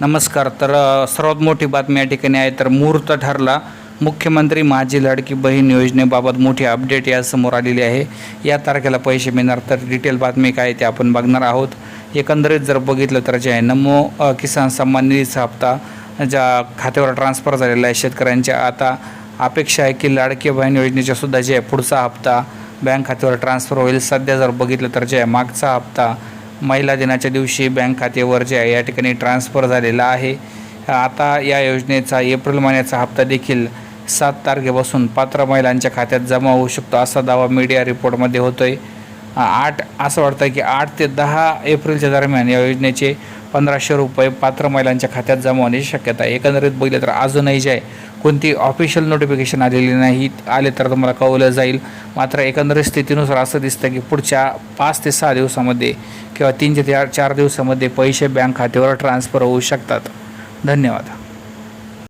नमस्कार. तर सर्वात मोठी बातमी या ठिकाणी आहे. तर मुहूर्त ठरला. मुख्यमंत्री माझी लाडकी बहीण योजनेबाबत मोठी अपडेट या समोर आलेली आहे. या तारखेला पैसे मिळणार तर डिटेल बातमी काय आहे ते आपण बघणार आहोत. एकंदरीत जर बघितलं तर जे आहे नमो किसान सन्मान निधीचा हप्ता ज्या खात्यावर ट्रान्सफर झालेला आहे शेतकऱ्यांच्या आता अपेक्षा आहे की लाडकी बहीण योजनेच्या सुद्धा जे आहे पुढचा हप्ता बँक खात्यावर ट्रान्सफर होईल. सध्या जर बघितलं तर जे आहे मागचा हप्ता महिला दिनाच्या दिवशी बँक खातेवर जे आहे या ठिकाणी ट्रान्सफर झालेला आहे. आता या योजनेचा एप्रिल महिन्याचा हप्ता देखील सात तारखेपासून पात्र महिलांच्या खात्यात जमा होऊ शकतो असा दावा मीडिया रिपोर्टमध्ये होतो आहे आठ असं वाटतं की आठ ते दहा एप्रिलच्या दरम्यान या योजनेचे पंधराशे रुपये पात्र महिलांच्या खात्यात जमा होण्याची शक्यता आहे. एकंदरीत बघितलं तर अजूनही जे आहे कोणती ऑफिशियल नोटिफिकेशन आलेली नाही. आले तर तुम्हाला कळवलं जाईल. मात्र एकंदरीत स्थितीनुसार असं दिसतं की पुढच्या पाच ते सहा दिवसामध्ये किंवा तीन ते चार चार दिवसामध्ये पैसे बँक खात्यावर ट्रान्सफर होऊ शकतात. धन्यवाद.